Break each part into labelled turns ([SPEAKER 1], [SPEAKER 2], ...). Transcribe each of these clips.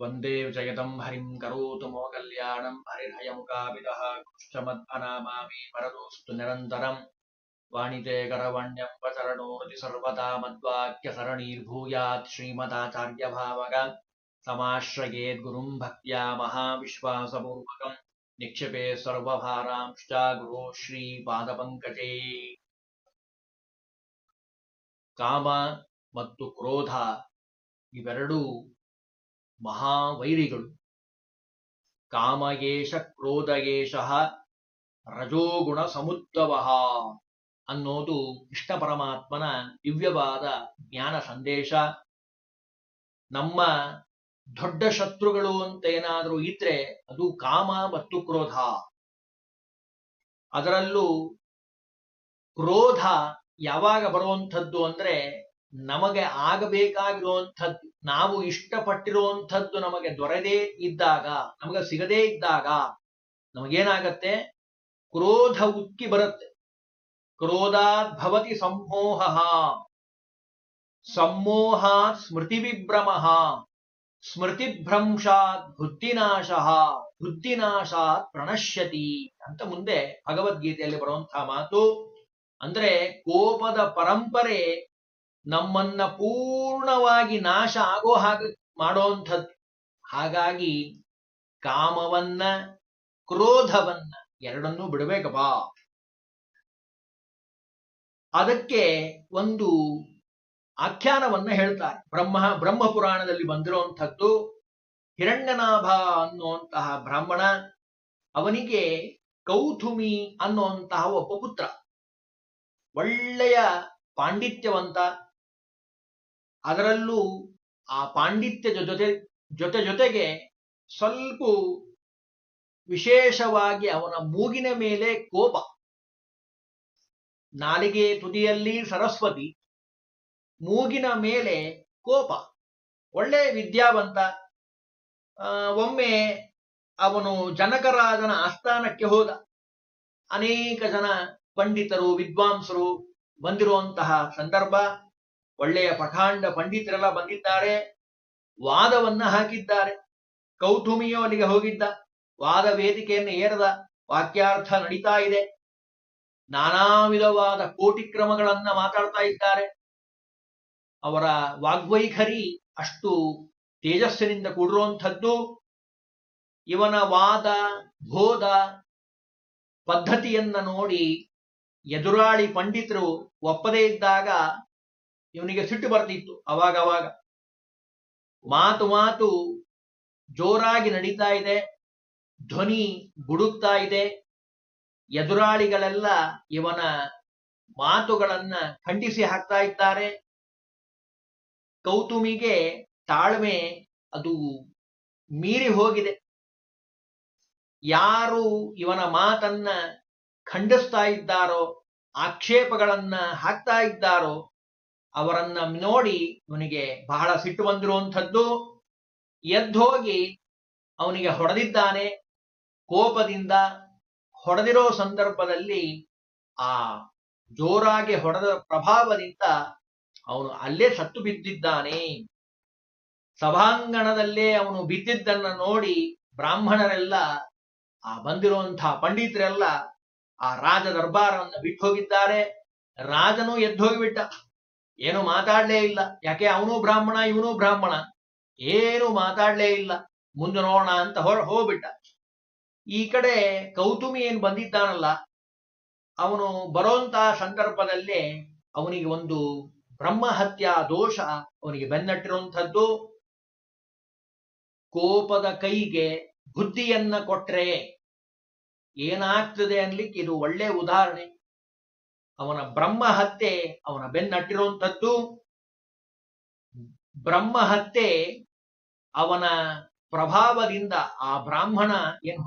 [SPEAKER 1] वन्दे जयतम् हरिम् करोतु मो कल्याणम् हरिर्हयमुकाविदः कृष्णमद्भनामामि वरदोऽस्तु निरन्तरम् वाणिते करवण्यम् वचरणोरति सर्वदा मद्वाक्यसरणीर्भूयात् श्रीमदाचार्यभावग समाश्रयेद्गुरुम् भक्त्या महाविश्वासपूर्वकम् निक्षेपे सर्वभारांश्च गुरो ಶ್ರೀಪಾದಪಂಕಜೇ ಕಾಮ ಮತ್ತು ಕ್ರೋಧ ಇವೆರಡೂ ಮಹಾವೈರಿಗಳು. ಕಾಮಯೇಷ ಕ್ರೋಧಯೇಷ ರಜೋಗುಣ ಸಮುದ್ಧವ ಅನ್ನೋದು ಕೃಷ್ಣ ಪರಮಾತ್ಮನ ದಿವ್ಯವಾದ ಜ್ಞಾನ ಸಂದೇಶ. ನಮ್ಮ ದೊಡ್ಡ ಶತ್ರುಗಳು ಅಂತ ಏನಾದರೂ ಇದ್ರೆ ಅದು ಕಾಮ ಮತ್ತು ಕ್ರೋಧ. ಅದರಲ್ಲೂ ಕ್ರೋಧ ಯಾವಾಗ ಬರುವಂಥದ್ದು ಅಂದ್ರೆ ನಮಗೆ ಆಗಬೇಕಾಗಿರುವಂಥದ್ದು, ನಾವು ಇಷ್ಟಪಟ್ಟಿರುವಂಥದ್ದು ನಮಗೆ ದೊರೆದೇ ಇದ್ದಾಗ, ನಮಗೆ ಸಿಗದೇ ಇದ್ದಾಗ ನಮಗೇನಾಗತ್ತೆ? ಕ್ರೋಧ ಉಕ್ಕಿ ಬರುತ್ತೆ. ಕ್ರೋಧಾತ್ ಭವತಿ ಸಂಮೋಹ. ಸಂಮೋಹಾತ್ ಸ್ಮೃತಿ ವಿಭ್ರಮ ಸ್ಮೃತಿಭ್ರಂಶಾತ್ ಬುದ್ಧಿನಾಶ ಬುದ್ಧಿನಾಶಾತ್ ಪ್ರಣಶ್ಯತಿ ಅಂತ ಮುಂದೆ ಭಗವದ್ಗೀತೆಯಲ್ಲಿ ಬರುವಂತಹ ಮಾತು, ಅಂದ್ರೆ ಕೋಪದ ಪರಂಪರೆ ನಮ್ಮನ್ನ ಪೂರ್ಣವಾಗಿ ನಾಶ ಆಗೋ ಹಾಗೆ ಮಾಡೋಂಥದ್ದು ಹಾಗಾಗಿ ಕಾಮವನ್ನ, ಕ್ರೋಧವನ್ನ ಎರಡನ್ನೂ ಬಿಡಬೇಕಪ್ಪ. ಅದಕ್ಕೆ ಒಂದು ಆಖ್ಯಾನವನ್ನ ಹೇಳ್ತಾರೆ. ಬ್ರಹ್ಮ ಬ್ರಹ್ಮ ಪುರಾಣದಲ್ಲಿ ಬಂದಿರುವಂಥದ್ದು ಹಿರಣ್ಯನಾಭ ಅನ್ನುವಂತಹ ಬ್ರಾಹ್ಮಣ ಅವನಿಗೆ ಕೌಥುಮಿ ಅನ್ನುವಂತಹ ಒಬ್ಬ ಪುತ್ರ. ಒಳ್ಳೆಯ ಪಾಂಡಿತ್ಯವಂತ. ಅದರಲ್ಲೂ ಆ ಪಾಂಡಿತ್ಯ ಜೊತೆ ಜೊತೆ, ಜೊತೆಗೆ ಸ್ವಲ್ಪ ವಿಶೇಷವಾಗಿ ಅವನ ಮೂಗಿನ ಮೇಲೆ ಕೋಪ. ನಾಲಿಗೆ ತುದಿಯಲ್ಲಿ ಸರಸ್ವತಿ, ಮೂಗಿನ ಮೇಲೆ ಕೋಪ. ಒಳ್ಳೆ ವಿದ್ಯಾವಂತ. ಒಮ್ಮೆ ಅವನು ಜನಕರಾಜನ ಆಸ್ಥಾನಕ್ಕೆ ಹೋದ. ಅನೇಕ ಜನ ಪಂಡಿತರು, ವಿದ್ವಾಂಸರು ಬಂದಿರುವಂತಹ ಸಂದರ್ಭ. ಒಳ್ಳೆಯ ಪಖಾಂಡ ಪಂಡಿತರೆಲ್ಲ ಬಂದಿದ್ದಾರೆ. ವಾದವನ್ನ ಹಾಕಿದ್ದಾರೆ. ಕೌತುಮಿಯೋ ಅಲ್ಲಿಗೆ ಹೋಗಿದ್ದ. ವಾದ ವೇದಿಕೆಯನ್ನು ಏರದ ವಾಕ್ಯಾರ್ಥ ನಡೀತಾ ಇದೆ. ನಾನಾ ವಿಧವಾದ ಕೋಟಿ ಕ್ರಮಗಳನ್ನ ಮಾತಾಡ್ತಾ ಇದ್ದಾರೆ. ಅವರ ವಾಗ್ವೈಖರಿ ಅಷ್ಟು ತೇಜಸ್ಸಿನಿಂದ ಕೂಡಿರುವಂಥದ್ದು. ಇವನ ವಾದ, ಬೋಧ ಪದ್ಧತಿಯನ್ನ ನೋಡಿ ಎದುರಾಳಿ ಪಂಡಿತರು ಒಪ್ಪದೇ ಇದ್ದಾಗ ಇವನಿಗೆ ಸಿಟ್ಟು ಬರ್ತಿತ್ತು ಅವಾಗ ಅವಾಗ. ಮಾತು ಮಾತು ಜೋರಾಗಿ ನಡೀತಾ ಇದೆ. ಧ್ವನಿ ಗುಡುಕ್ತಾ ಇದೆ. ಎದುರಾಳಿಗಳೆಲ್ಲ ಇವನ ಮಾತುಗಳನ್ನ ಖಂಡಿಸಿ ಹಾಕ್ತಾ ಇದ್ದಾರೆ. ಕೌತುಮಿಗೆ ತಾಳ್ಮೆ ಅದು ಮೀರಿ ಹೋಗಿದೆ. ಯಾರು ಇವನ ಮಾತನ್ನ ಖಂಡಿಸ್ತಾ ಇದ್ದಾರೋ, ಆಕ್ಷೇಪಗಳನ್ನ ಹಾಕ್ತಾ ಇದ್ದಾರೋ ಅವರನ್ನ ನೋಡಿ ಅವನಿಗೆ ಬಹಳ ಸಿಟ್ಟು ಬಂದಿರುವಂಥದ್ದು. ಎದ್ದೋಗಿ ಅವನಿಗೆ ಹೊಡೆದಿದ್ದಾನೆ. ಕೋಪದಿಂದ ಹೊಡೆದಿರೋ ಸಂದರ್ಭದಲ್ಲಿ ಆ ಜೋರಾಗಿ ಹೊಡೆದ ಪ್ರಭಾವದಿಂದ ಅವನು ಅಲ್ಲೇ ಸತ್ತು ಬಿದ್ದಿದ್ದಾನೆ. ಸಭಾಂಗಣದಲ್ಲೇ ಅವನು ಬಿದ್ದಿದ್ದನ್ನ ನೋಡಿ ಬ್ರಾಹ್ಮಣರೆಲ್ಲ, ಆ ಬಂದಿರುವಂತಹ ಪಂಡಿತರೆಲ್ಲ ಆ ರಾಜ ದರ್ಬಾರವನ್ನು ಬಿಟ್ಟು ಹೋಗಿದ್ದಾರೆ ರಾಜನು ಎದ್ದು ಹೋಗಿಬಿಟ್ಟ ಏನು ಮಾತಾಡ್ಲೇ ಇಲ್ಲ. ಯಾಕೆ? ಅವನು ಬ್ರಾಹ್ಮಣ, ಇವನು ಬ್ರಾಹ್ಮಣ. ಏನು ಮಾತಾಡ್ಲೇ ಇಲ್ಲ. ಮುಂದೆ ನೋಡೋಣ ಅಂತ ಹೊರ ಹೋಗ್ಬಿಟ್ಟ. ಈ ಕಡೆ ಕೌತುಮಿ ಏನ್ ಬಂದಿದ್ದಾನಲ್ಲ, ಅವನು ಬರೋಂತ ಸಂದರ್ಭದಲ್ಲೇ ಅವನಿಗೆ ಒಂದು ಬ್ರಹ್ಮಹತ್ಯಾ ದೋಷ ಅವನಿಗೆ ಬೆನ್ನಟ್ಟಿರುವಂಥದ್ದು. ಕೋಪದ ಕೈಗೆ ಬುದ್ಧಿಯನ್ನ ಕೊಟ್ರೆ ಏನಾಗ್ತದೆ ಅನ್ಲಿಕ್ಕೆ ಇದು ಒಳ್ಳೆ ಉದಾಹರಣೆ. ಅವನ ಬ್ರಹ್ಮ ಹತ್ಯೆ ಅವನ ಬೆನ್ನಟ್ಟಿರುವಂಥದ್ದು. ಬ್ರಹ್ಮ ಹತ್ಯೆ ಅವನ ಪ್ರಭಾವದಿಂದ ಆ ಬ್ರಾಹ್ಮಣ ಏನು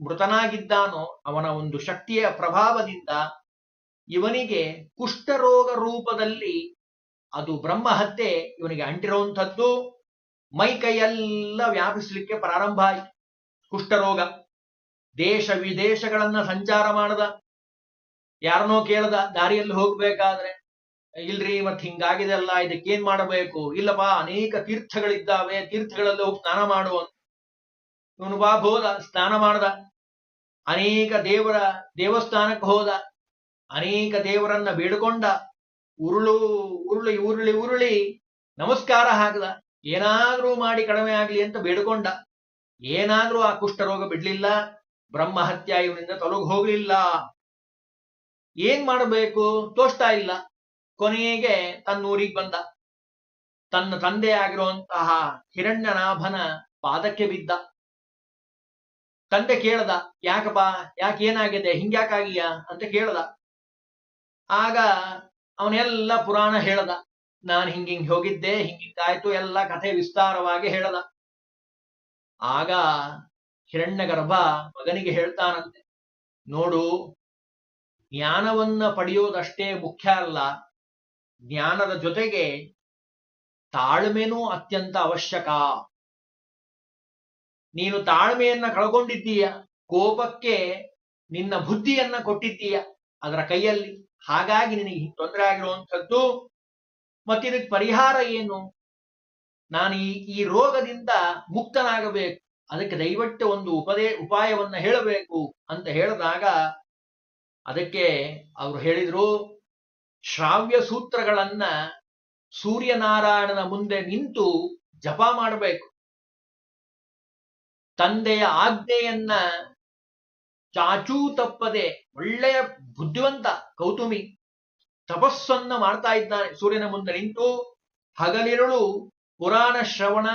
[SPEAKER 1] ಮೃತನಾಗಿದ್ದಾನೋ ಅವನ ಒಂದು ಶಕ್ತಿಯ ಪ್ರಭಾವದಿಂದ ಇವನಿಗೆ ಕುಷ್ಠರೋಗ ರೂಪದಲ್ಲಿ ಅದು ಬ್ರಹ್ಮಹತ್ಯೆ ಇವನಿಗೆ ಅಂಟಿರುವಂಥದ್ದು. ಮೈ ಕೈಯೆಲ್ಲ ವ್ಯಾಪಿಸಲಿಕ್ಕೆ ಪ್ರಾರಂಭ ಆಯಿತು. ಕುಷ್ಠರೋಗ ದೇಶ ವಿದೇಶಗಳನ್ನ ಸಂಚಾರ ಮಾಡದ. ಯಾರನ್ನೋ ಕೇಳದ ದಾರಿಯಲ್ಲಿ ಹೋಗ್ಬೇಕಾದ್ರೆ, ಇಲ್ರಿ ಮತ್ ಹಿಂಗಾಗಿದೆ ಅಲ್ಲ ಇದಕ್ಕೇನ್ ಮಾಡಬೇಕು? ಇಲ್ಲಪ್ಪ, ಅನೇಕ ತೀರ್ಥಗಳಿದ್ದಾವೆ, ತೀರ್ಥಗಳಲ್ಲಿ ಹೋಗಿ ಸ್ನಾನ ಮಾಡುವ ಇವನು ಬಾ, ಹೋದ, ಸ್ನಾನ ಮಾಡ್ದ. ಅನೇಕ ದೇವರ ದೇವಸ್ಥಾನಕ್ಕೆ ಹೋದ. ಅನೇಕ ದೇವರನ್ನ ಬೇಡಿಕೊಂಡ. ಉರುಳು, ಉರುಳಿ ಉರುಳಿ ಉರುಳಿ ನಮಸ್ಕಾರ ಹಾಕದ. ಏನಾದ್ರೂ ಮಾಡಿ ಕಡಿಮೆ ಆಗ್ಲಿ ಅಂತ ಬೇಡಿಕೊಂಡ. ಏನಾದ್ರೂ ಆ ಕುಷ್ಠರೋಗ ಬಿಡ್ಲಿಲ್ಲ. ಬ್ರಹ್ಮಹತ್ಯ ಇವನಿಂದ ತೊಲಗು ಹೋಗ್ಲಿಲ್ಲ. ಏನ್ ಮಾಡಬೇಕು? ತೋಚ್ತಾ ಇಲ್ಲ. ಕೊನೆಗೆ ತನ್ನ ಊರಿಗೆ ಬಂದ. ತನ್ನ ತಂದೆ ಆಗಿರುವಂತಹ ಹಿರಣ್ಯನಾಭನ ಪಾದಕ್ಕೆ ಬಿದ್ದ. ತಂದೆ ಕೇಳ್ದ, ಯಾಕಪ್ಪ? ಯಾಕೆ ಏನಾಗಿದೆ? ಹಿಂಗ್ಯಾಕಾಗಿಯ ಅಂತ ಕೇಳ್ದ. ಆಗ ಅವನೆಲ್ಲ ಪುರಾಣ ಹೇಳ್ದ. ನಾನು ಹಿಂಗೆ ಹೋಗಿದ್ದೆ ಹಿಂಗಿಂಗಾಯ್ತು ಎಲ್ಲ ಕಥೆ ವಿಸ್ತಾರವಾಗಿ ಹೇಳದ. ಆಗ ಹಿರಣ್ಯಗರ್ಭ ಮಗನಿಗೆ ಹೇಳ್ತಾನಂತೆ, ನೋಡು ಜ್ಞಾನವನ್ನ ಪಡೆಯೋದಷ್ಟೇ ಮುಖ್ಯ ಅಲ್ಲ. ಜ್ಞಾನದ ಜೊತೆಗೆ ತಾಳ್ಮೆನೂ ಅತ್ಯಂತ ಅವಶ್ಯಕ. ನೀನು ತಾಳ್ಮೆಯನ್ನ ಕಳ್ಕೊಂಡಿದ್ದೀಯ, ಕೋಪಕ್ಕೆ ನಿನ್ನ ಬುದ್ಧಿಯನ್ನ ಕೊಟ್ಟಿದ್ದೀಯ ಅದರ ಕೈಯಲ್ಲಿ. ಹಾಗಾಗಿ ನಿನಗೆ ತೊಂದರೆ ಆಗಿರುವಂಥದ್ದು. ಮತ್ತಿದಕ್ಕೆ ಪರಿಹಾರ ಏನು? ನಾನು ಈ ಈ ರೋಗದಿಂದ ಮುಕ್ತನಾಗಬೇಕು. ಅದಕ್ಕೆ ದಯವಿಟ್ಟು ಒಂದು ಉಪದೇ, ಉಪಾಯವನ್ನ ಹೇಳಬೇಕು ಅಂತ ಹೇಳಿದಾಗ ಅದಕ್ಕೆ ಅವರು ಹೇಳಿದ್ರು, ಶ್ರಾವ್ಯ ಸೂತ್ರಗಳನ್ನ ಸೂರ್ಯನಾರಾಯಣನ ಮುಂದೆ ನಿಂತು ಜಪ ಮಾಡಬೇಕು. ತಂದೆಯ ಆಜ್ಞೆಯನ್ನ ಚಾಚೂ ತಪ್ಪದೆ ಒಳ್ಳೆಯ ಬುದ್ಧಿವಂತ ಕೌತುಮಿ ತಪಸ್ಸನ್ನ ಮಾಡ್ತಾ ಇದ್ದಾನೆ ಸೂರ್ಯನ ಮುಂದೆ ನಿಂತು. ಹಗಲಿರುಳು ಪುರಾಣ ಶ್ರವಣ,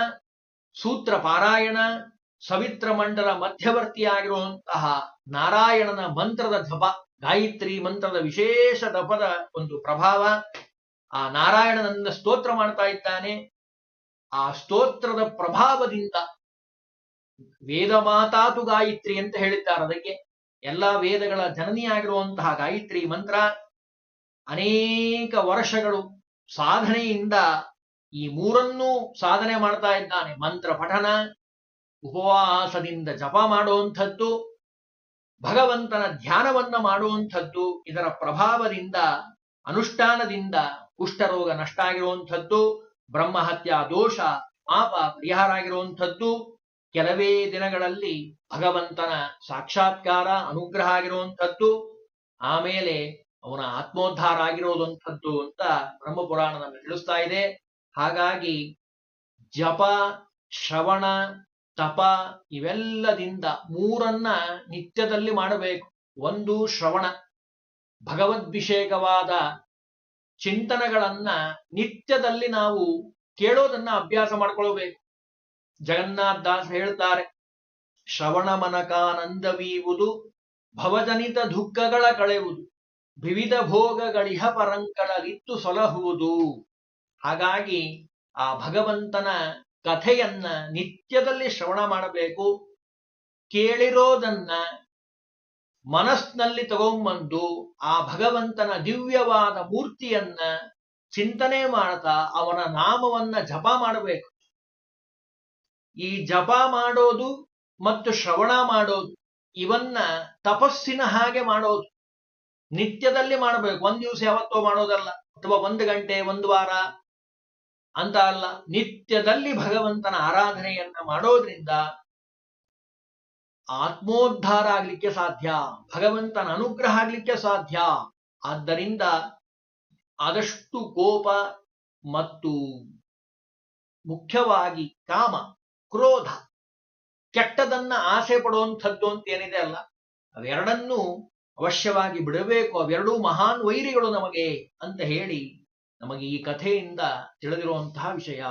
[SPEAKER 1] ಸೂತ್ರ ಪಾರಾಯಣ, ಸವಿತ್ರ ಮಂಡಲ ಮಧ್ಯವರ್ತಿಯಾಗಿರುವಂತಹ ನಾರಾಯಣನ ಮಂತ್ರದ ಜಪ. ಗಾಯತ್ರಿ ಮಂತ್ರದ ವಿಶೇಷ ದಪದ ಒಂದು ಪ್ರಭಾವ ಆ ನಾರಾಯಣನನ್ನ ಸ್ತೋತ್ರ ಮಾಡ್ತಾ ಇದ್ದಾನೆ. ಆ ಸ್ತೋತ್ರದ ಪ್ರಭಾವದಿಂದ ವೇದ ಮಾತಾತು ಗಾಯತ್ರಿ ಅಂತ ಹೇಳಿದ್ದಾರೆ. ಅದಕ್ಕೆ ಎಲ್ಲಾ ವೇದಗಳ ಜನನಿಯಾಗಿರುವಂತಹ ಗಾಯತ್ರಿ ಮಂತ್ರ ಅನೇಕ ವರ್ಷಗಳು ಸಾಧನೆಯಿಂದ ಈ ಮೂರನ್ನೂ ಸಾಧನೆ ಮಾಡ್ತಾ ಇದ್ದಾನೆ. ಮಂತ್ರ ಪಠನ, ಉಪವಾಸದಿಂದ ಜಪ ಮಾಡುವಂಥದ್ದು ಭಗವಂತನ ಧ್ಯಾನವನ್ನ ಮಾಡುವಂಥದ್ದು ಇದರ ಪ್ರಭಾವದಿಂದ, ಅನುಷ್ಠಾನದಿಂದ ಕುಷ್ಠರೋಗ ನಷ್ಟ ಆಗಿರುವಂಥದ್ದು, ಬ್ರಹ್ಮಹತ್ಯಾ ದೋಷ, ಪಾಪ ಪರಿಹಾರ ಆಗಿರುವಂಥದ್ದು, ಕೆಲವೇ ದಿನಗಳಲ್ಲಿ ಭಗವಂತನ ಸಾಕ್ಷಾತ್ಕಾರ, ಅನುಗ್ರಹ ಆಗಿರುವಂಥದ್ದು, ಆಮೇಲೆ ಅವನ ಆತ್ಮೋದ್ಧಾರ ಆಗಿರೋದಂಥದ್ದು ಅಂತ ಬ್ರಹ್ಮಪುರಾಣ ನಮಗೆ ತಿಳಿಸ್ತಾ ಇದೆ. ಹಾಗಾಗಿ ಜಪ, ಶ್ರವಣ ತಪ ಇವೆಲ್ಲದಿಂದ ಮೂರನ್ನ ನಿತ್ಯದಲ್ಲಿ ಮಾಡಬೇಕು. ಒಂದು ಶ್ರವಣ, ಭಗವದ್ಭಿಷೇಕವಾದ ಚಿಂತನೆಗಳನ್ನ ನಿತ್ಯದಲ್ಲಿ ನಾವು ಕೇಳೋದನ್ನ ಅಭ್ಯಾಸ ಮಾಡ್ಕೊಳ್ಬೇಕು. ಜಗನ್ನಾಥ ದಾಸ್ ಹೇಳ್ತಾರೆ, ಶ್ರವಣ ಮನಕಾನಂದವೀವುದು, ಭವಜನಿತ ದುಃಖಗಳ ಕಳೆಯುವುದು, ವಿವಿಧ ಭೋಗಗಳಿಹ ಪರಂಕಳಿತ್ತು ಸೊಲಹುವುದು. ಹಾಗಾಗಿ ಆ ಭಗವಂತನ ಕಥೆಯನ್ನ ನಿತ್ಯದಲ್ಲಿ ಶ್ರವಣ ಮಾಡಬೇಕು. ಕೇಳಿರೋದನ್ನ ಮನಸ್ನಲ್ಲಿ ತಗೊಂಬಂದು ಆ ಭಗವಂತನ ದಿವ್ಯವಾದ ಮೂರ್ತಿಯನ್ನ ಚಿಂತನೆ ಮಾಡ್ತಾ ಅವನ ನಾಮವನ್ನ ಜಪ ಮಾಡಬೇಕು. ಈ ಜಪ ಮಾಡೋದು ಮತ್ತು ಶ್ರವಣ ಮಾಡೋದು ಇವನ್ನ ತಪಸ್ಸಿನ ಹಾಗೆ ಮಾಡೋದು. ನಿತ್ಯದಲ್ಲಿ ಮಾಡಬೇಕು. ಒಂದ್ ದಿವಸ ಯಾವತ್ತೋ ಮಾಡೋದಲ್ಲ. ಅಥವಾ ಒಂದು ಗಂಟೆ, ಒಂದು ವಾರ. ಅಂತ ಅಲ್ಲ, ನಿತ್ಯದಲ್ಲಿ ಭಗವಂತನ ಆರಾಧನೆಯನ್ನ ಮಾಡೋದ್ರಿಂದ ಆತ್ಮೋದ್ಧಾರ ಆಗ್ಲಿಕ್ಕೆ ಸಾಧ್ಯ, ಭಗವಂತನ ಅನುಗ್ರಹ ಆಗ್ಲಿಕ್ಕೆ ಸಾಧ್ಯ. ಆದ್ದರಿಂದ ಆದಷ್ಟು ಕೋಪ ಮತ್ತು ಮುಖ್ಯವಾಗಿ ಕಾಮ, ಕ್ರೋಧ ಕೆಟ್ಟದನ್ನ ಆಸೆ ಪಡುವಂಥದ್ದು ಅಂತ ಏನಿದೆ ಅಲ್ಲ, ಅವೆರಡನ್ನೂ ಅವಶ್ಯವಾಗಿ ಬಿಡಬೇಕು, ಅವೆರಡೂ ಮಹಾನ್ ವೈರಿಗಳು ನಮಗೆ ಅಂತ ಹೇಳಿ ನಮಗೆ ಈ ಕಥೆಯಿಂದ ತಿಳಿದಿರುವಂತಹ ವಿಷಯ.